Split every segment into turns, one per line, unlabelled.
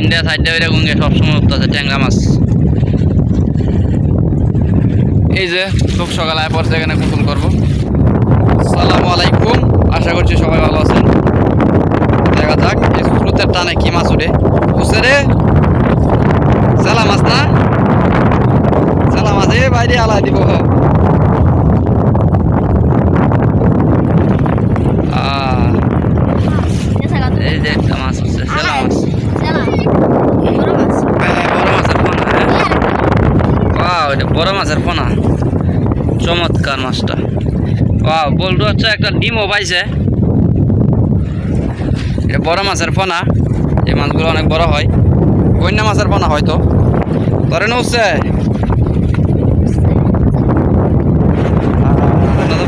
India সাইডটা ওইটা গুঙ্গে সবসময় উঠতেছে ট্যাংরা মাছ। এই যে, খুব সকাল আয় পড়ছে এখানে কুতুল করব। সালাম আলাইকুম, আশা করছি সবাই ভালো আছেন। দেখা যাক, এই স্রোতের টানে কি মাছ উঠে। বুঝছে রে চালা মাছ না চালা মাছ এ বাইরে আলা দিব আহ, এই যে একটা মাছ উঠছে চেলা মাছ হ্যাঁ, বড় মাছের পোনা। চমৎকার মাছটা। ওয়াও বলটু হচ্ছে একটা ডিমও পাইছে এটা বড় মাছের পোনা। এই মাছগুলো অনেক বড় হয়। কন্যা মাছের পোনা হয়তো। ধরে নৌছে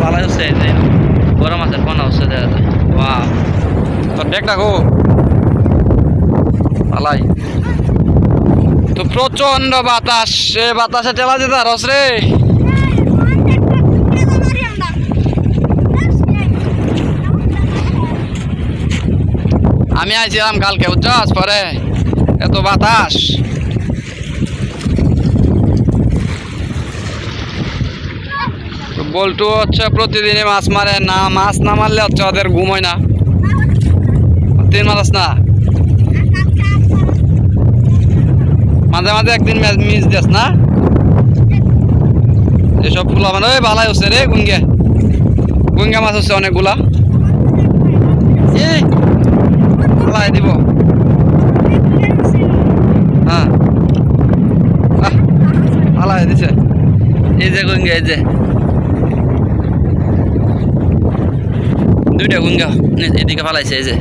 ভালোই হচ্ছে বড় মাছের পোনা হচ্ছে দেখা যায়। ওয়াও তোর দেখ রাখো ভালাই। প্রচণ্ড বাতাস। সে বাতাসে টেলা যেতে রস রে। আমি আইছিলাম কালকে, বুঝছস? পরে এত বাতাস। বল্টু হচ্ছে প্রতিদিনই মাছ মারে, না মাছ না মারলে হচ্ছে ওদের ঘুম হয় না। তিন মাছ না? মাঝে মাঝে একদিন মিস দিস না? এসব ফুলা মানে ওই ভালাই হচ্ছে রে গুঙ্গে। গুঙ্গা মাছ হচ্ছে অনেকগুলা। ভালাই দিব। হ্যাঁ। ভালাই দিছে। এই যে গুঙ্গা এই যে। দুইটা গুঙ্গা এদিকে ফালাইছে এই যে।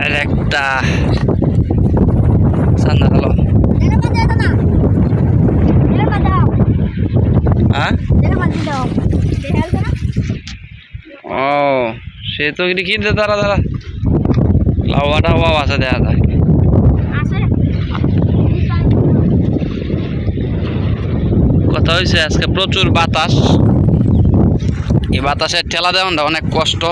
আর একটা সান্না হলো হ্যাঁ ও সে তো কিনতে তারা তারা লাউয়াটা ওয়াও আছে দেখা যায়। কথা হয়েছে, আজকে প্রচুর বাতাস। এই বাতাসের ঠেলা দেওয়াটা অনেক কষ্ট।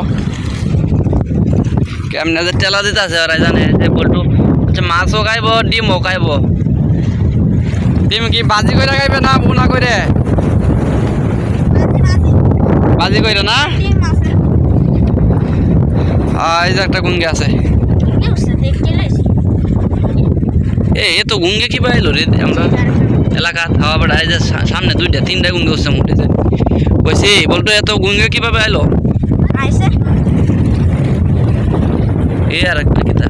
কেমনে যে ঠেলা দিতে আছে ওরা জানে। যে বল্টু হচ্ছে মাছও খাইব, ডিমও খাইব। ডিম কি বাজি করে খাইবে না বুনা করে বাজি করে না? এই যে একটা গুঙ্গে আছে। এ এ তো গুঙ্গে কি পাইলো রে? আমরা এলাকা খাওয়া বেড়া যে সামনে দুইটা, তিনটা গুঙ্গে হচ্ছে মুঠেছে কইছি বলতো, এত গুঙ্গে কীভাবে আইলো? এই আর একটা কিতা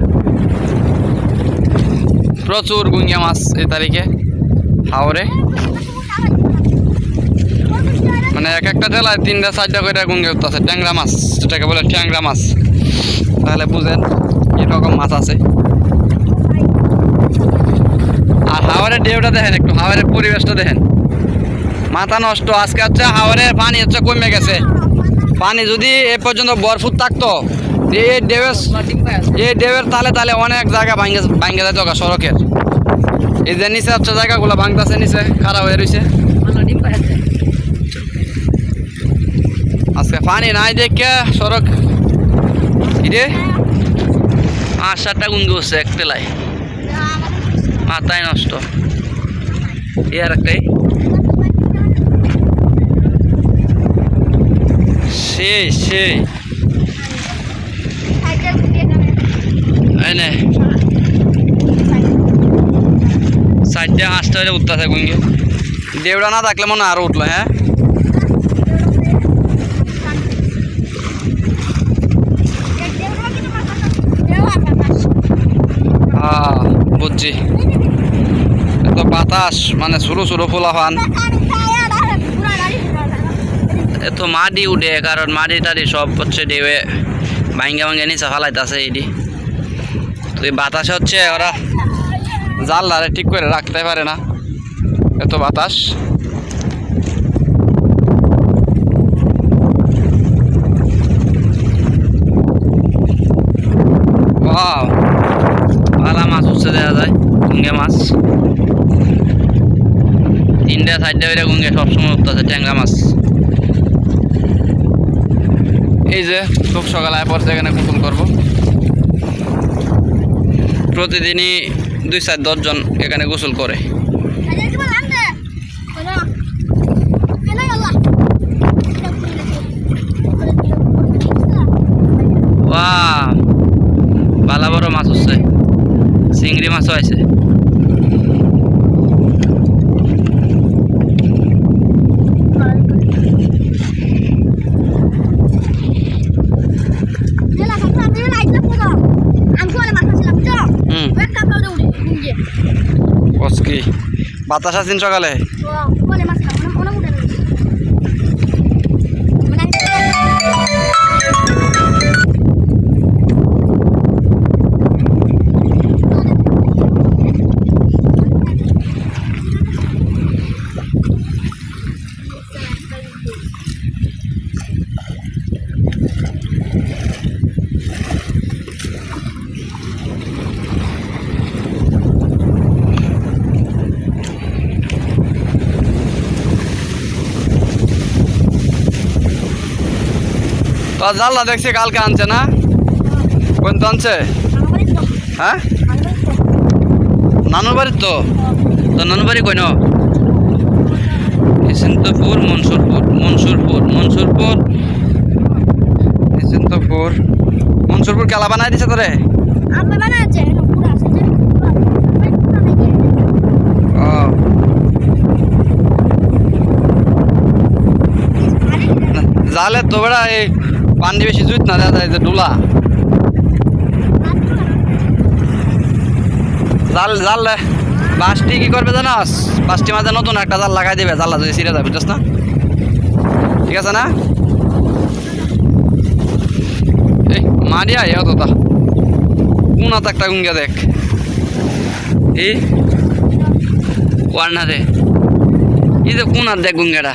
প্রচুর গুঙ্গা মাছ এই তারিখে হাওড়ে মানে এক একটা জেলায় তিনটা, চারটা করে গুঙ্গে উঠতেছে, ট্যাংরা মাছ, যেটাকে বলে ট্যাংরা মাছ। তাহলে বুঝেন এরকম মাছ আছে। আর হাওয়ারের ঢেউটা দেখেন একটু, হাওয়ারের পরিবেশটা দেখেন। মাথা নষ্ট, আজকে হচ্ছে হাওয়ারের পানি হচ্ছে কমে গেছে। পানি যদি এ পর্যন্ত বরফুট থাকতো এই ঢেউয়ের এই ঢেউয়ের তালে তালে অনেক জায়গা ভাঙ্গে ভাঙ্গে যেত গা সড়কের। এই যে নিচে হচ্ছে জায়গাগুলো ভাঙতেছে, নিচে খারাপ হয়ে রয়েছে আজকে পানি নাই দেখে সড়ক রে আর সাতটা গুঙ্গি হচ্ছে এক টেলায় মাথায় নষ্ট। আর একটাই সেই সেই। এই নে। চারটে পাঁচটা হলে উঠতেছে গুঙ্গে দেউড়া না থাকলে মনে আরও উঠল হ্যাঁ? বুঝছি এত বাতাস মানে ছোটো ছোটো ফোলা ফান। এত মাটি উঠে, কারণ মাটি টাটি সব হচ্ছে ঢেউয়ে ভাঙ্গে ভাঙ্গে নিচে ফালাইতেছে এটি তো এই বাতাসে হচ্ছে ওরা জানলারে ঠিক করে রাখতে পারে না। এত বাতাস Wow. পালা মাছ উঠছে দেখা যায় গুঙ্গে মাছ। ইন্ডিয়া সাইডে ওইটা গুঙ্গে সবসময় উঠতেছে ট্যাংরা মাছ। এই যে, খুব সকালে আয় পড়ছে, এখানে কুতুল করব। প্রতিদিনই দুই, চার দশজন এখানে গোসল করে। বালা বড় মাছ হচ্ছে। চিংড়ি মাছও আছে। বাতাস আছেন সকালে? জানলা দেখছি কালকে আনছে না? কোন তো আনছে? হ্যাঁ? নানুর বাড়ির তো। তো নানুর বাড়ি কই ন মনসুরপুর মনসুরপুর মনসুরপুর। ইসেন্তপুর মনসুরপুর কেলা বানাই দিছে তোরে? জালে তো বেড়া এই পানি বেশি জুত না দেখা যায় যে ডুলা। জাল জাল বাসটি কি করবে জানাস? বাসটি মাঝে নতুন একটা জাল লাগাই দেবে জাল্লা যদি ছিঁড়ে যাবে না? ঠিক আছে না? এই মারিয়া এ তো। কোনাত একটা গুঙ্গা দেখ। এই ওয়ার রে। এই যে কোনাত দেখ গুঙ্গাটা?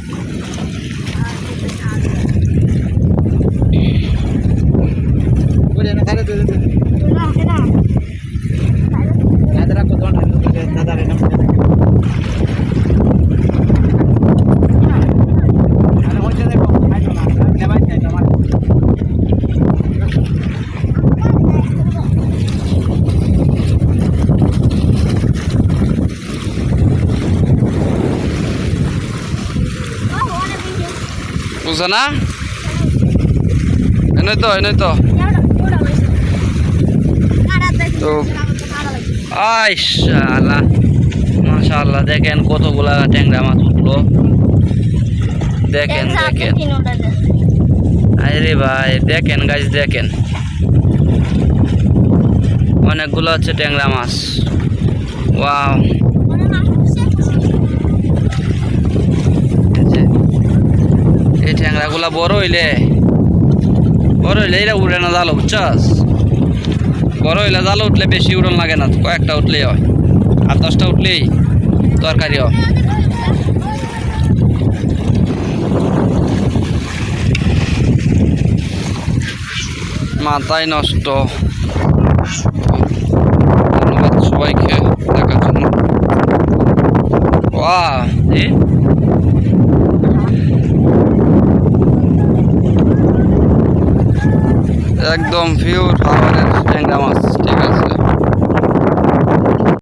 বুঝছ না এনেই তো এনেই তো। মাশাআল্লাহ দেখেন কতগুলা ট্যাংরা মাছ উঠল। দেখেন দেখেন। আরে ভাই দেখেন গাছ দেখেন। অনেকগুলো হচ্ছে ট্যাংরা মাছ। ওয়াও এই যে, ট্যাংরাগুলা বড় হইলে বড় হইলে এরা উড়ে না জালো, বুঝছস? বড় হইলে জালো উঠলে বেশি উড়ন লাগে না, কয়েকটা উঠলেই হয়, আর দশটা উঠলেই তরকারি হয়। মাথায় নষ্ট। ধন্যবাদ সবাইকে দেখার জন্য বাহ এই একদম পিওর হাওয়ারের ট্যাংরা মাছ।